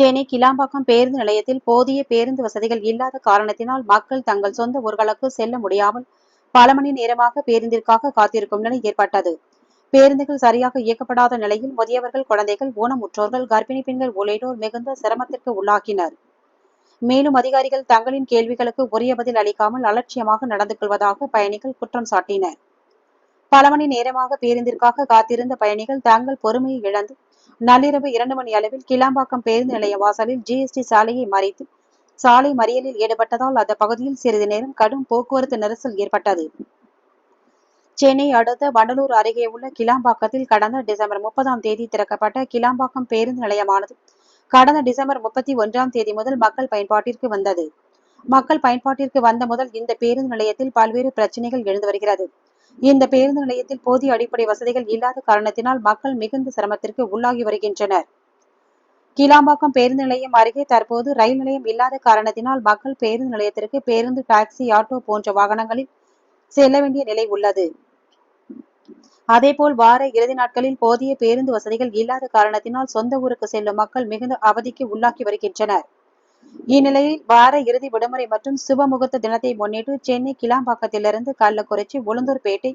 சென்னை கிளாம்பாக்கம் பேருந்து நிலையத்தில் போதிய பேருந்து வசதிகள் இல்லாத காரணத்தினால் மக்கள் தங்கள் சொந்த ஊர்களுக்கு செல்ல முடியாமல் பல மணி நேரமாக பேருந்திற்காக காத்திருக்கும் நிலை ஏற்பட்டது. பேருந்துகள் சரியாக இயக்கப்படாத நிலையில் முதியவர்கள் குழந்தைகள் ஊனமுற்றோர்கள் கர்ப்பிணி பெண்கள் உள்ளிட்டோர் மிகுந்த சிரமத்திற்கு உள்ளாகினர். மேலும் அதிகாரிகள் தங்களின் கேள்விகளுக்கு உரிய பதில் அளிக்காமல் அலட்சியமாக நடந்து கொள்வதாக பயணிகள் குற்றம் சாட்டினர். பல மணி நேரமாக பேருந்திற்காக காத்திருந்த பயணிகள் தங்கள் பொறுமையை இழந்து நள்ளிரவு இரண்டு மணி அளவில் கிளாம்பாக்கம் பேருந்து நிலைய வாசலில் ஜிஎஸ்டி சாலையை மறைத்து சாலை மறியலில் ஈடுபட்டதால் அந்த பகுதியில் சிறிது நேரம் கடும் போக்குவரத்து நெரிசல் ஏற்பட்டது. சென்னை அடுத்த வண்டலூர் அருகே உள்ள கிளாம்பாக்கத்தில் கடந்த டிசம்பர் முப்பதாம் தேதி திறக்கப்பட்ட கிளாம்பாக்கம் பேருந்து நிலையமானது கடந்த டிசம்பர் முப்பத்தி ஒன்றாம் தேதி முதல் மக்கள் பயன்பாட்டிற்கு வந்தது. மக்கள் பயன்பாட்டிற்கு வந்த முதல் இந்த பேருந்து நிலையத்தில் பல்வேறு பிரச்சனைகள் எழுந்து வருகிறது. இந்த பேருந்து நிலையத்தில் போதிய அடிப்படை வசதிகள் இல்லாத காரணத்தினால் மக்கள் மிகுந்த சிரமத்திற்கு உள்ளாகி வருகின்றனர். கிளாம்பாக்கம் பேருந்து நிலையம் அருகே தற்போது ரயில் நிலையம் இல்லாத காரணத்தினால் மக்கள் பேருந்து நிலையத்திற்கு பேருந்து டாக்ஸி ஆட்டோ போன்ற வாகனங்களில் செல்ல வேண்டிய நிலை உள்ளது. அதேபோல் வார இறுதி நாட்களில் போதிய பேருந்து வசதிகள் இல்லாத காரணத்தினால் சொந்த ஊருக்கு செல்லும் மக்கள் மிகுந்த அவதிக்கு உள்ளாக்கி வருகின்றனர். இந்நிலையில் வார இறுதி விடுமுறை மற்றும் சுபமுகூர்த்த தினத்தை முன்னிட்டு சென்னை கிளாம்பாக்கத்திலிருந்து கள்ளக்குறிச்சி உளுந்தூர்பேட்டை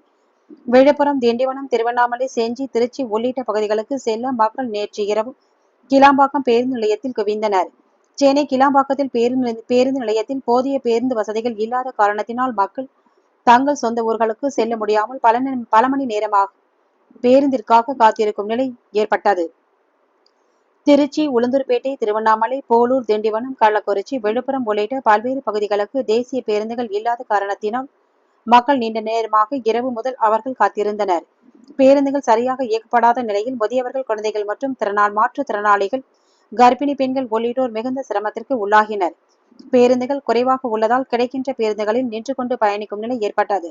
விழுப்புரம் திண்டிவனம் திருவண்ணாமலை செஞ்சி திருச்சி உள்ளிட்ட பகுதிகளுக்கு செல்ல மக்கள் நேற்று இரவு கிளாம்பாக்கம் பேருந்து நிலையத்தில் குவிந்தனர். சென்னை கிளாம்பாக்கத்தில் பேருந்து பேருந்து நிலையத்தில் போதிய பேருந்து வசதிகள் இல்லாத காரணத்தினால் மக்கள் தங்கள் சொந்த ஊர்களுக்கு செல்ல முடியாமல் பல பல மணி நேரமாக பேருந்திற்காக காத்திருக்கும் நிலை ஏற்பட்டது. திருச்சி உளுந்தூர்பேட்டை திருவண்ணாமலை போலூர் திண்டிவனம் கள்ளக்குறிச்சி விழுப்புரம் உள்ளிட்ட பல்வேறு பகுதிகளுக்கு தேசிய பேருந்துகள் இல்லாத காரணத்தினால் மக்கள் நீண்ட நேரமாக இரவு முதல் அவர்கள் காத்திருந்தனர். பேருந்துகள் சரியாக இயக்கப்படாத நிலையில் முதியவர்கள் குழந்தைகள் மற்றும் திறனால் மாற்றுத்திறனாளிகள் கர்ப்பிணி பெண்கள் உள்ளிட்டோர் மிகுந்த சிரமத்திற்கு உள்ளாகினர். பேருந்துகள் குறைவாக உள்ளதால் கிடைக்கின்ற பேருந்துகளில் நின்று கொண்டு பயணிக்கும் நிலை ஏற்பட்டது.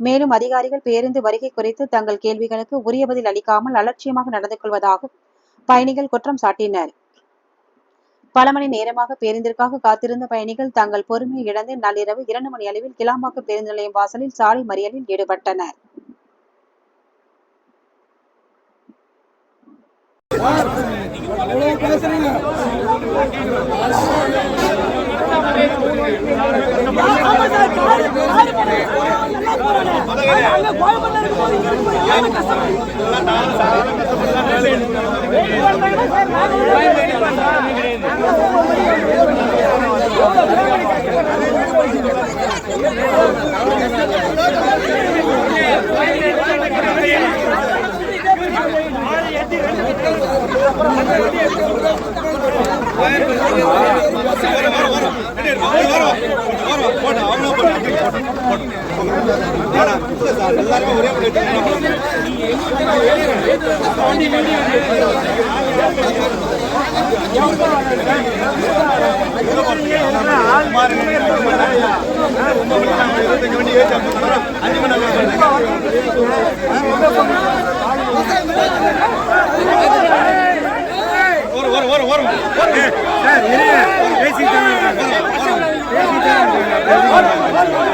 மேலும் அதிகாரிகள் பேருந்து வருகை குறித்து தங்கள் கேள்விகளுக்கு உரிய பதில் அளிக்காமல் அலட்சியமாக நடந்து கொள்வதாக பயணிகள் குற்றம் சாட்டினர். பல மணி நேரமாக பேருந்திற்காக காத்திருந்த பயணிகள் தங்கள் பொறுமையை இழந்து நள்ளிரவு இரண்டு மணி அளவில் கிளாம்பாக்கம் பேருந்து நிலையம் வாசலில் சாலை மறியலில் ஈடுபட்டனர். கோயம்பேட்டில் எல்லாருக்கும் ஒரே ஒரு ஒரு ஒரு ஒரு ஒரு பேசிட்டு பேசிட்டு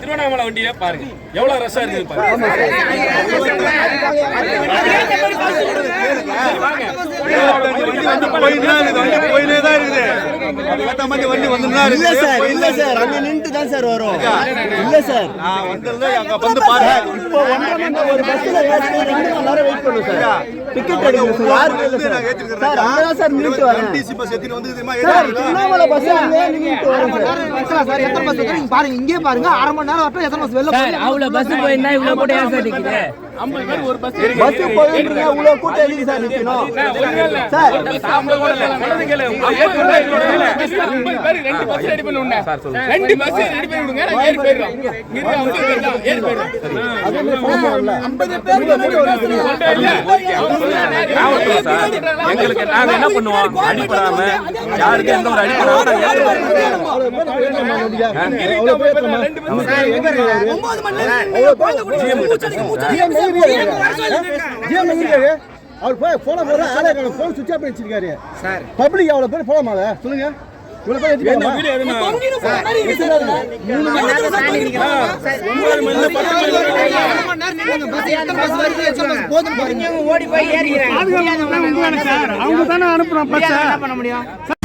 திருவண்ணாமலை வண்டியை பாருங்க. எவ்வளவு ரஷ்ஷா இருக்குது பாருங்க. போயினே தான் இருக்குது மாதிரி வண்டி வந்துதான் இல்ல சார் இல்ல சார். அங்க நின்று தான் சார் வரும். இல்ல சார். நான் வந்ததுல அங்க வந்து பாருங்க இப்போ ஒன்றரை மணி நேரம் ஒரு பஸ்ல ஏறி ரெண்டு மணி நேரம் வெயிட் பண்ணும் சார். Ticket sir. யாருமே இல்ல சார். சார் சார் நின்றுட்டு வரேன். டிசி பஸ் வந்து இதுமா சார் திருவண்ணாமலை பஸ் அங்கே நின்றுட்டு வரேன் சார். சார் எத்தனை பஸ் வருது? நீங்க பாருங்க இங்கே பாருங்க. அரை மணி நேரம் வரட்டும் எத்தனை பஸ் வெளில சார் அவ்வளவு பஸ் போயிருந்தா இவ்வளவு கூட ஏன் சார் நிக்குது? ஐம்பது பேர் ஒரு பஸ் பஸ் போயிட்டு இவ்வளவு கூட்டம் எதுக்கு சார் நிக்கணும் சார் சொல்றது கேளு. உங்க ஏற்கனவே எங்களோட வேலை. ஐம்பது பேர் ரெண்டு பஸ் ரெடி பண்ணி விடுங்க. ரெண்டு பஸ் ரெடி பண்ணி விடுங்க. நான் ஏறி போயிடுறோம். இங்க இருக்க ஐம்பது பேர் தான் ஏறி போயிடுறோம். அதே மாதிரி போக முடியல காவல்துறை சார் எங்களுக்கு நாங்க என்ன பண்ணுவோம் அடிப்படாம யாருக்கு எந்த ஒரு அடிப்படாம அவரு? போய் போன போற ஆளே. போன் சுவிட்ச் ஆஃப் பண்ணி வச்சிருக்காரு பப்ளிக் அவ்வளவு பேர் போலாமா சொல்லுங்க? ஓடி போய் ஏறிக்கிறேன் அவங்க தானே அனுப்புறோம் பச்சை